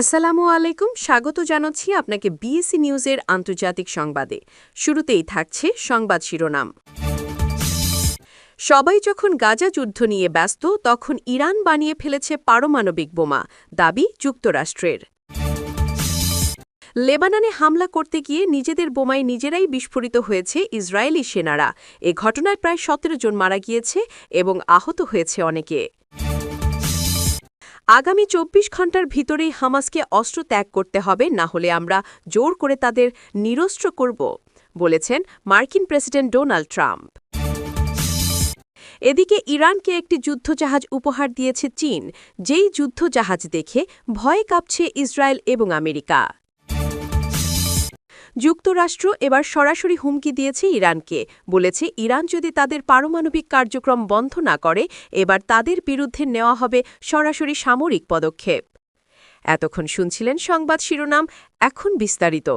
আসসালামু আলাইকুম, স্বাগত জানাচ্ছি আপনাকে বিএসসি নিউজের আন্তর্জাতিক সংবাদে। শুরুতেই থাকছে সংবাদ শিরোনাম। সবাই যখন গাজা যুদ্ধ নিয়ে ব্যস্ত, তখন ইরান বানিয়ে ফেলেছে পারমাণবিক বোমা, দাবি যুক্তরাষ্ট্রের। লেবাননে হামলা করতে গিয়ে নিজেদের বোমায় নিজেরাই বিস্ফোরিত হয়েছে ইসরায়েলি সেনারা। এ ঘটনায় প্রায় সতেরো জন মারা গিয়েছে এবং আহত হয়েছে অনেকে। আগামী চব্বিশ ঘণ্টার ভিতরেই হামাসকে অস্ত্র ত্যাগ করতে হবে, না হলে আমরা জোর করে তাদের নিরস্ত্র করব, বলেছেন মার্কিন প্রেসিডেন্ট ডোনাল্ড ট্রাম্প। এদিকে ইরানকে একটি যুদ্ধজাহাজ উপহার দিয়েছে চীন, যেই যুদ্ধজাহাজ দেখে ভয়ে কাঁপছে ইসরায়েল এবং আমেরিকা। যুক্তরাষ্ট্র এবার সরাসরি হুমকি দিয়েছে ইরানকে। বলেছে, ইরান যদি তাদের পারমাণবিক কার্যক্রম বন্ধ না করে, এবার তাদের বিরুদ্ধে নেওয়া হবে সরাসরি সামরিক পদক্ষেপ। এতক্ষণ শুনছিলেন সংবাদ শিরোনাম, এখন বিস্তারিত।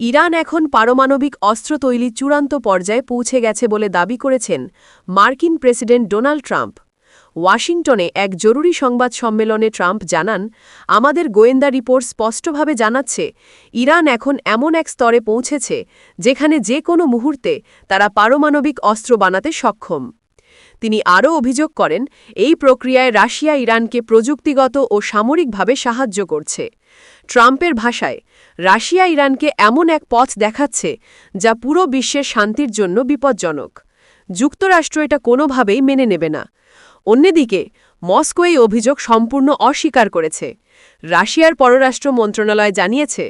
ইরান এখন পারমাণবিক অস্ত্র তৈরির চূড়ান্ত পর্যায়ে পৌঁছে গেছে বলে দাবি করেছেন মার্কিন প্রেসিডেন্ট ডোনাল্ড ট্রাম্প। ওয়াশিংটনে এক জরুরি সংবাদ সম্মেলনে ট্রাম্প জানান, আমাদের গোয়েন্দা রিপোর্ট স্পষ্টভাবে জানাচ্ছে, ইরান এখন এমন এক স্তরে পৌঁছেছে, যেখানে যে কোনো মুহূর্তে তারা পারমাণবিক অস্ত্র বানাতে সক্ষম। তিনি আরও অভিযোগ করেন, এই প্রক্রিয়ায় রাশিয়া ইরানকে প্রযুক্তিগত ও সামরিকভাবে সাহায্য করছে। ট্রাম্পের ভাষায়, রাশিয়া ইরানকে এমন এক পথ দেখাচ্ছে, যা পুরো বিশ্বের শান্তির জন্য বিপজ্জনক। যুক্তরাষ্ট্র এটা কোনোভাবেই মেনে নেবে না। অন্যদিকে মস্কো এই অভিযোগ সম্পূর্ণ অস্বীকার করেছে। রাশিয়ার পররাষ্ট্র মন্ত্রণালয় জানিয়েছে,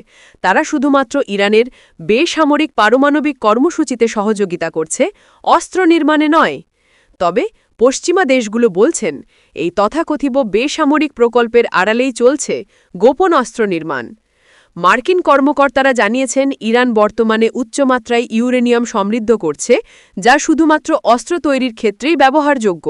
তারা শুধুমাত্র ইরানের বেসামরিক পারমাণবিক কর্মসূচিতে সহযোগিতা করছে, অস্ত্র নির্মাণে নয়। তবে পশ্চিমা দেশগুলো বলছেন, এই তথাকথিত বেসামরিক প্রকল্পের আড়ালেই চলছে গোপন অস্ত্র নির্মাণ। মার্কিন কর্মকর্তারা জানিয়েছেন, ইরান বর্তমানে উচ্চমাত্রায় ইউরেনিয়াম সমৃদ্ধ করছে, যা শুধুমাত্র অস্ত্র তৈরির ক্ষেত্রেই ব্যবহারযোগ্য।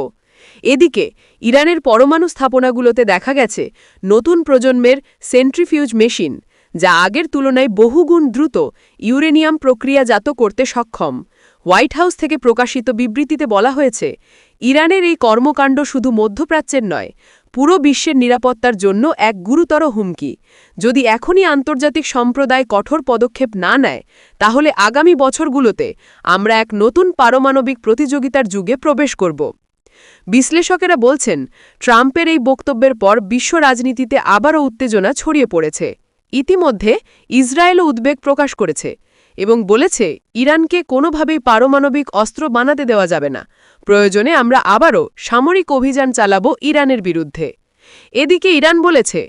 এদিকে, ইরানের পরমাণু স্থাপনাগুলোতে দেখা গেছে নতুন প্রজন্মের সেন্ট্রিফিউজ মেশিন, যা আগের তুলনায় বহুগুণ দ্রুত ইউরেনিয়াম প্রক্রিয়াজাত করতে সক্ষম। হোয়াইট হাউস থেকে প্রকাশিত বিবৃতিতে বলা হয়েছে, ইরানের এই কর্মকাণ্ড শুধু মধ্যপ্রাচ্যের নয়, পুরো বিশ্বের নিরাপত্তার জন্য এক গুরুতর হুমকি। যদি এখনই আন্তর্জাতিক সম্প্রদায় কঠোর পদক্ষেপ না নেয়, তাহলে আগামী বছরগুলোতে আমরা এক নতুন পারমাণবিক প্রতিযোগিতার যুগে প্রবেশ করব। বিশ্লেষকেরা বলছেন, ট্রাম্পের এই বক্তব্যের পর বিশ্ব রাজনীতিতে আবারও উত্তেজনা ছড়িয়ে পড়েছে। ইতিমধ্যে ইসরায়েলও উদ্বেগ প্রকাশ করেছে এবং বলেছে, ইরানকে কোনোভাবেই পারমাণবিক অস্ত্র বানাতে দেওয়া যাবে না। প্রয়োজনে আমরা আবারও সামরিক অভিযান চালাব ইরানের বিরুদ্ধে। এদিকে ইরান বলেছে,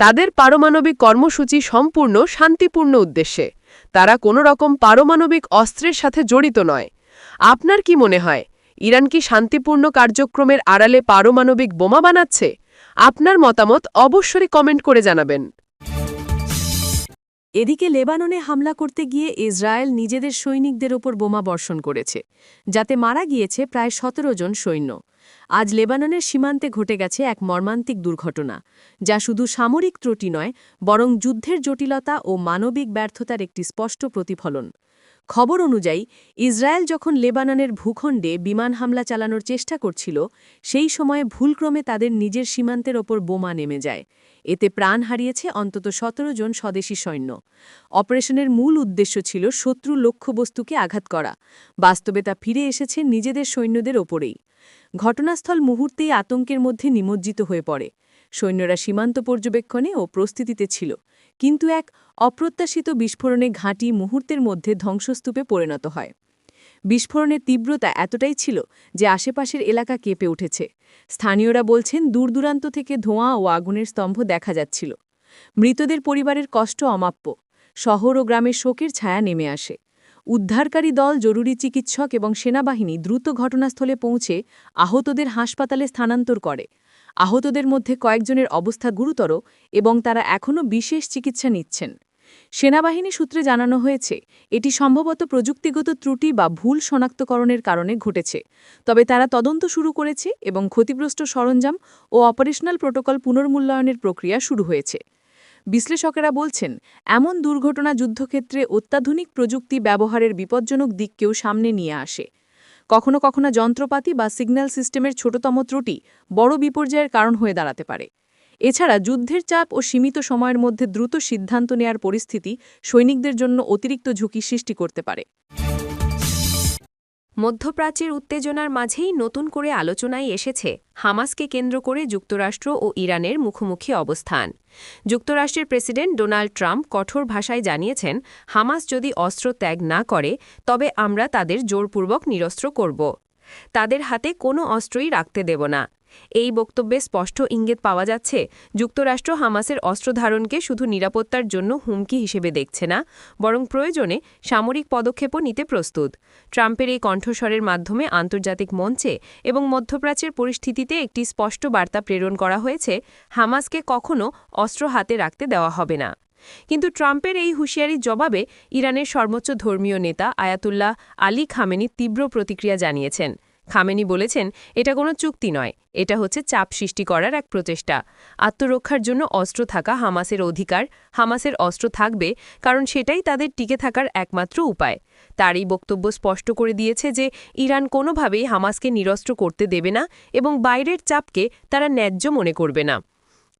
তাদের পারমাণবিক কর্মসূচি সম্পূর্ণ শান্তিপূর্ণ উদ্দেশ্যে। তারা কোনো রকম পারমাণবিক অস্ত্রের সাথে জড়িত নয়। আপনার কি মনে হয় ইরান কি শান্তিপূর্ণ কার্যক্রমের আড়ালে পারমাণবিক বোমা বানাচ্ছে? আপনার মতামত অবশ্যই কমেন্ট করে জানাবেন। এদিকে লেবাননে হামলা করতে গিয়ে ইসরায়েল নিজেদের সৈনিকদের ওপর বোমা বর্ষণ করেছে, যাতে মারা গিয়েছে প্রায় সতেরো জন সৈন্য। আজ লেবাননের সীমান্তে ঘটে গেছে এক মর্মান্তিক দুর্ঘটনা, যা শুধু সামরিক ত্রুটি নয়, বরং যুদ্ধের জটিলতা ও মানবিক ব্যর্থতার একটি স্পষ্ট প্রতিফলন। খবর অনুযায়ী, ইসরায়েল যখন লেবাননের ভূখণ্ডে বিমান হামলা চালানোর চেষ্টা করছিল, সেই সময়ে ভুলক্রমে তাদের নিজের সীমান্তের ওপর বোমা নেমে যায়। এতে প্রাণ হারিয়েছে অন্তত সতেরো জন স্বদেশী সৈন্য। অপারেশনের মূল উদ্দেশ্য ছিল শত্রু লক্ষ্যবস্তুকে আঘাত করা। বাস্তবে তা ফিরে এসেছে নিজেদের সৈন্যদের ওপরেই। ঘটনাস্থল মুহূর্তেই আতঙ্কের মধ্যে নিমজ্জিত হয়ে পড়ে। সৈন্যরা সীমান্ত পর্যবেক্ষণে ও প্রস্তুতিতে ছিল। কিন্তু এক অপ্রত্যাশিত বিস্ফোরণে ঘাঁটি মুহূর্তের মধ্যে ধ্বংসস্তূপে পরিণত হয়। বিস্ফোরণের তীব্রতা এতটাই ছিল যে আশেপাশের এলাকা কেঁপে উঠেছে। স্থানীয়রা বলছেন দূরদূরান্ত থেকে ধোঁয়া ও আগুনের স্তম্ভ দেখা যাচ্ছিল। মৃতদের পরিবারের কষ্ট অমাপ্য। শহর ও গ্রামের শোকের ছায়া নেমে আসে। উদ্ধারকারী দল, জরুরি চিকিৎসক এবং সেনাবাহিনী দ্রুত ঘটনাস্থলে পৌঁছে আহতদের হাসপাতালে স্থানান্তর করে। আহতদের মধ্যে কয়েকজনের অবস্থা গুরুতর এবং তারা এখনও বিশেষ চিকিৎসা নিচ্ছেন। সেনাবাহিনী সূত্রে জানানো হয়েছে, এটি সম্ভবত প্রযুক্তিগত ত্রুটি বা ভুল শনাক্তকরণের কারণে ঘটেছে। তবে তারা তদন্ত শুরু করেছে এবং ক্ষতিগ্রস্ত সরঞ্জাম ও অপারেশনাল প্রোটোকল পুনর্মূল্যায়নের প্রক্রিয়া শুরু হয়েছে। বিশ্লেষকেরা বলছেন, এমন দুর্ঘটনা যুদ্ধক্ষেত্রে অত্যাধুনিক প্রযুক্তি ব্যবহারের বিপজ্জনক দিককেও সামনে নিয়ে আসে। কখনো কখনো যন্ত্রপাতি বা সিগন্যাল সিস্টেমের ছোটতম ত্রুটি বড় বিপর্যয়ের কারণ হয়ে দাঁড়াতে পারে। এছাড়া যুদ্ধের চাপ ও সীমিত সময়ের মধ্যে দ্রুত সিদ্ধান্ত নেয়ার পরিস্থিতি সৈনিকদের জন্য অতিরিক্ত ঝুঁকি সৃষ্টি করতে পারে। মধ্যপ্রাচ্যের উত্তেজনার মাঝেই নতুন করে আলোচনায় এসেছে হামাসকে কেন্দ্র করে যুক্তরাষ্ট্র ও ইরানের মুখোমুখি অবস্থান। যুক্তরাষ্ট্রের প্রেসিডেন্ট ডোনাল্ড ট্রাম্প কঠোর ভাষায় জানিয়েছেন, হামাস যদি অস্ত্র ত্যাগ না করে, তবে আমরা তাদের জোরপূর্বক নিরস্ত্র করব। তাদের হাতে কোনো অস্ত্রই রাখতে দেব না। এই বক্তব্যে স্পষ্ট ইঙ্গিত পাওয়া যাচ্ছে, যুক্তরাষ্ট্র হামাসের অস্ত্র ধারণকে শুধু নিরাপত্তার জন্য হুমকি হিসেবে দেখছে না, বরং প্রয়োজনে সামরিক পদক্ষেপও নিতে প্রস্তুত। ট্রাম্পের এই কণ্ঠস্বরের মাধ্যমে আন্তর্জাতিক মঞ্চে এবং মধ্যপ্রাচ্যের পরিস্থিতিতে একটি স্পষ্ট বার্তা প্রেরণ করা হয়েছে, হামাসকে কখনও অস্ত্র হাতে রাখতে দেওয়া হবে না। কিন্তু ট্রাম্পের এই হুঁশিয়ারির জবাবে ইরানের সর্বোচ্চ ধর্মীয় নেতা আয়াতুল্লাহ আলী খামেনি তীব্র প্রতিক্রিয়া জানিয়েছেন। খামেনি বলেছেন, এটা কোনো চুক্তি নয়। এটা হচ্ছে চাপ সৃষ্টি করার এক প্রচেষ্টা। আত্মরক্ষার জন্য অস্ত্র থাকা হামাসের অধিকার, হামাসের অস্ত্র থাকবে, কারণ সেটাই তাদের টিকে থাকার একমাত্র উপায়। তার এই বক্তব্য স্পষ্ট করে দিয়েছে যে, ইরান কোনোভাবেই হামাসকে নিরস্ত্র করতে দেবে না এবং বাইরের চাপকে তারা ন্যায্য মনে করবে না।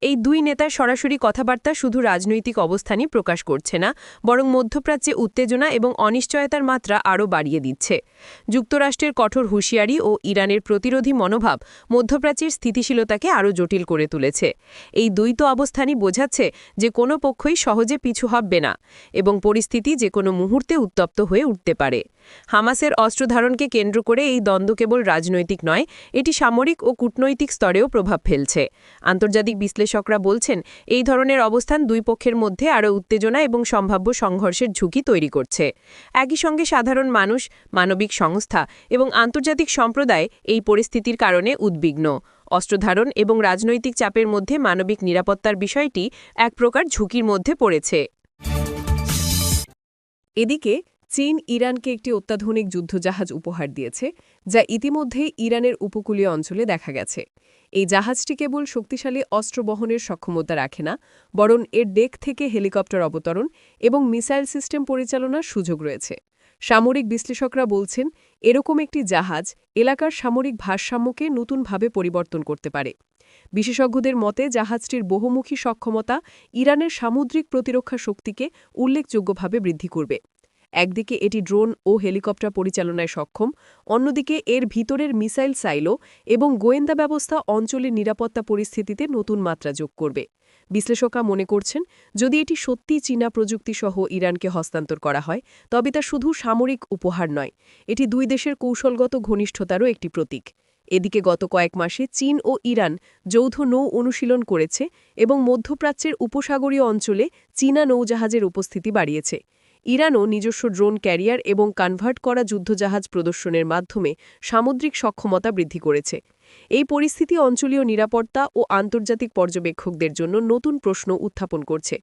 এই দুই নেতার সরাসরি কথাবার্তা শুধু রাজনৈতিক অবস্থানই প্রকাশ করছে না, বরং মধ্যপ্রাচ্যে উত্তেজনা এবং অনিশ্চয়তার মাত্রা আরও বাড়িয়ে দিচ্ছে। যুক্তরাষ্ট্রের কঠোর হুঁশিয়ারি ও ইরানের প্রতিরোধী মনোভাব মধ্যপ্রাচ্যের স্থিতিশীলতাকে আরও জটিল করে তুলেছে। এই দ্বৈত অবস্থানই বোঝাচ্ছে যে কোনো পক্ষই সহজে পিছু হববে না এবং পরিস্থিতি যে কোনো মুহূর্তে উত্তপ্ত হয়ে উঠতে পারে। হামাসের অস্ত্র ধারণকে কেন্দ্র করে এই দ্বন্দ্ব কেবল রাজনৈতিক নয়, এটি সামরিক ও কূটনৈতিক স্তরেও প্রভাব ফেলছে। আন্তর্জাতিক বিশ্লেষকরা বলছেন, এই ধরনের অবস্থান দুই পক্ষের মধ্যে আরও উত্তেজনা এবং সম্ভাব্য সংঘর্ষের ঝুঁকি তৈরি করছে। একই সঙ্গে সাধারণ মানুষ, মানবিক সংস্থা এবং আন্তর্জাতিক সম্প্রদায় এই পরিস্থিতির কারণে উদ্বিগ্ন। অস্ত্রধারণ এবং রাজনৈতিক চাপের মধ্যে মানবিক নিরাপত্তার বিষয়টি এক প্রকার ঝুঁকির মধ্যে পড়েছে। এদিকে চীন ইরানকে একটি অত্যাধুনিক যুদ্ধজাহাজ উপহার দিয়েছে, যা ইতিমধ্যেই ইরানের উপকূলীয় অঞ্চলে দেখা গেছে। এই জাহাজটি কেবল শক্তিশালী অস্ত্র বহনের সক্ষমতা রাখে না, বরং এর ডেক থেকে হেলিকপ্টার অবতরণ এবং মিসাইল সিস্টেম পরিচালনার সুযোগ রয়েছে। সামরিক বিশ্লেষকরা বলছেন, এরকম একটি জাহাজ এলাকার সামরিক ভারসাম্যকে নতুনভাবে পরিবর্তন করতে পারে। বিশেষজ্ঞদের মতে, জাহাজটির বহুমুখী সক্ষমতা ইরানের সামুদ্রিক প্রতিরক্ষা শক্তিকে উল্লেখযোগ্যভাবে বৃদ্ধি করবে। একদিকে এটি ড্রোন ও হেলিকপ্টার পরিচালনায় সক্ষম, অন্যদিকে এর ভিতরের মিসাইল সাইলো এবং গোয়েন্দা ব্যবস্থা অঞ্চলের নিরাপত্তা পরিস্থিতিতে নতুন মাত্রা যোগ করবে। বিশ্লেষকরা মনে করছেন, যদি এটি সত্যি চীনা প্রযুক্তিসহ ইরানকে হস্তান্তর করা হয়, তবে তা শুধু সামরিক উপহার নয়, এটি দুই দেশের কৌশলগত ঘনিষ্ঠতারও একটি প্রতীক। এদিকে গত কয়েক মাসে চীন ও ইরান যৌথ নৌ অনুশীলন করেছে এবং মধ্যপ্রাচ্যের উপসাগরীয় অঞ্চলে চীনা নৌজাহাজের উপস্থিতি বাড়িয়েছে। ইরানও নিজস্ব ড্রোন ক্যারিয়ার এবং কনভার্ট করা যুদ্ধজাহাজ প্রদর্শনের মাধ্যমে সামুদ্রিক সক্ষমতা বৃদ্ধি করেছে। এই পরিস্থিতি অঞ্চলীয় নিরাপত্তা ও আন্তর্জাতিক পর্যবেক্ষকদের জন্য নতুন প্রশ্ন উত্থাপন করছে।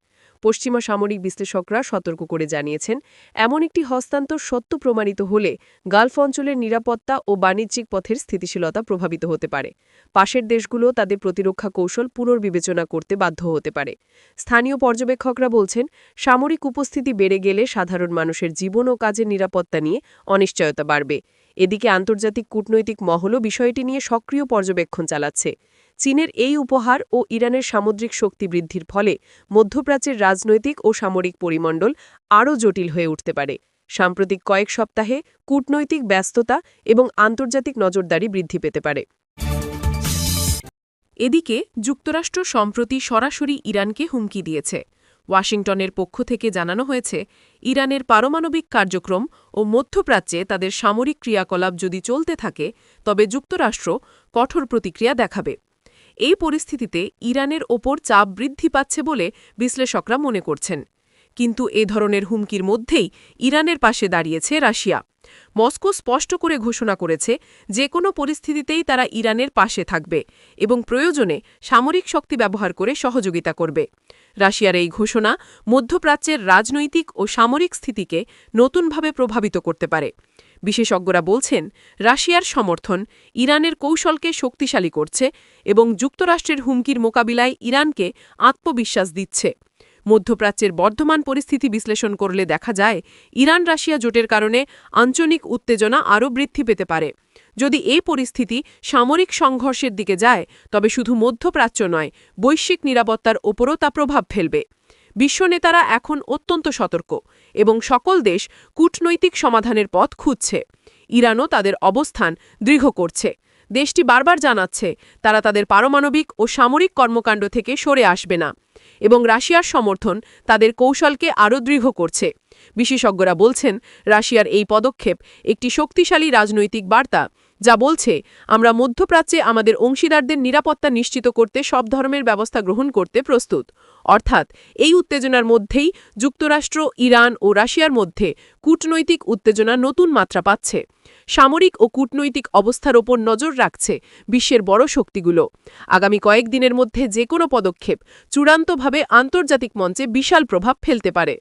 পশ্চিমা সামরিক বিশ্লেষকরা সতর্ক করে জানিয়েছেন, এমন একটি হস্তান্তর সত্য প্রমাণিত হলে গালফ অঞ্চলের নিরাপত্তা ও বাণিজ্যিক পথের স্থিতিশীলতা প্রভাবিত হতে পারে। পাশের দেশগুলো তাদের প্রতিরক্ষা কৌশল পুনর্বিবেচনা করতে বাধ্য হতে পারে। স্থানীয় পর্যবেক্ষকরা বলছেন, সামরিক উপস্থিতি বেড়ে গেলে সাধারণ মানুষের জীবন ও কাজের নিরাপত্তা নিয়ে অনিশ্চয়তা বাড়বে। এদিকে আন্তর্জাতিক কূটনৈতিক মহলও বিষয়টি নিয়ে সক্রিয় পর্যবেক্ষণ চালাচ্ছে। চীনের এই উপহার ও ইরানের সামুদ্রিক শক্তি বৃদ্ধির ফলে মধ্যপ্রাচ্যের রাজনৈতিক ও সামরিক পরিমণ্ডল আরও জটিল হয়ে উঠতে পারে। সাম্প্রতিক কয়েক সপ্তাহে কূটনৈতিক ব্যস্ততা এবং আন্তর্জাতিক নজরদারি বৃদ্ধি পেতে পারে। এদিকে, যুক্তরাষ্ট্র সম্প্রতি সরাসরি ইরানকে হুমকি দিয়েছে। ওয়াশিংটনের পক্ষ থেকে জানানো হয়েছে, ইরানের পারমাণবিক কার্যক্রম ও মধ্যপ্রাচ্যে তাদের সামরিক ক্রিয়াকলাপ যদি চলতে থাকে, তবে যুক্তরাষ্ট্র কঠোর প্রতিক্রিয়া দেখাবে। এই পরিস্থিতিতে ইরানের ওপর চাপ বৃদ্ধি পাচ্ছে বলে বিশ্লেষকরা মনে করছেন। কিন্তু এ ধরনের হুমকির মধ্যেই ইরানের পাশে দাঁড়িয়েছে রাশিয়া। মস্কো স্পষ্ট করে ঘোষণা করেছে যে কোনো পরিস্থিতিতেই তারা ইরানের পাশে থাকবে এবং প্রয়োজনে সামরিক শক্তি ব্যবহার করে সহযোগিতা করবে। রাশিয়ার এই ঘোষণা মধ্যপ্রাচ্যের রাজনৈতিক ও সামরিক স্থিতিকে নতুনভাবে প্রভাবিত করতে পারে। বিশেষজ্ঞরা বলছেন, রাশিয়ার সমর্থন ইরানের কৌশলকে শক্তিশালী করছে এবং যুক্তরাষ্ট্রের হুমকির মোকাবিলায় ইরানকে আত্মবিশ্বাস দিচ্ছে। মধ্যপ্রাচ্যের বর্ধমান পরিস্থিতি বিশ্লেষণ করলে দেখা যায় ইরান রাশিয়া জোটের কারণে আঞ্চলিক উত্তেজনা আরও বৃদ্ধি পেতে পারে। যদি এ পরিস্থিতি সামরিক সংঘর্ষের দিকে যায়, তবে শুধু মধ্যপ্রাচ্য নয়, বৈশ্বিক নিরাপত্তার ওপরও তা প্রভাব ফেলবে। বিশ্বনেতারা এখন অত্যন্ত সতর্ক এবং সকল দেশ কূটনৈতিক সমাধানের পথ খুঁজছে। ইরানও তাদের অবস্থান দৃঢ় করছে। দেশটি বারবার জানাচ্ছে, তারা তাদের পারমাণবিক ও সামরিক কর্মকাণ্ড থেকে সরে আসবে না এবং রাশিয়ার সমর্থন তাদের কৌশলকে আরও দৃঢ় করছে। বিশেষজ্ঞরা বলছেন, রাশিয়ার এই পদক্ষেপ একটি শক্তিশালী রাজনৈতিক বার্তা যা বলছে, আমরা মধ্যপ্রাচ্যে আমাদের অংশীদারদের নিরাপত্তা নিশ্চিত করতে সব ধরনের ব্যবস্থা গ্রহণ করতে প্রস্তুত। অর্থাৎ, এই উত্তেজনার মধ্যেই যুক্তরাষ্ট্র, ইরান ও রাশিয়ার মধ্যে কূটনৈতিক উত্তেজনা নতুন মাত্রা পাচ্ছে। সামরিক ও কূটনৈতিক অবস্থার ওপর নজর রাখছে বিশ্বের বড় শক্তিগুলো। আগামী কয়েকদিনের মধ্যে যে কোনো পদক্ষেপ চূড়ান্তভাবে আন্তর্জাতিক মঞ্চে বিশাল প্রভাব ফেলতে পারে।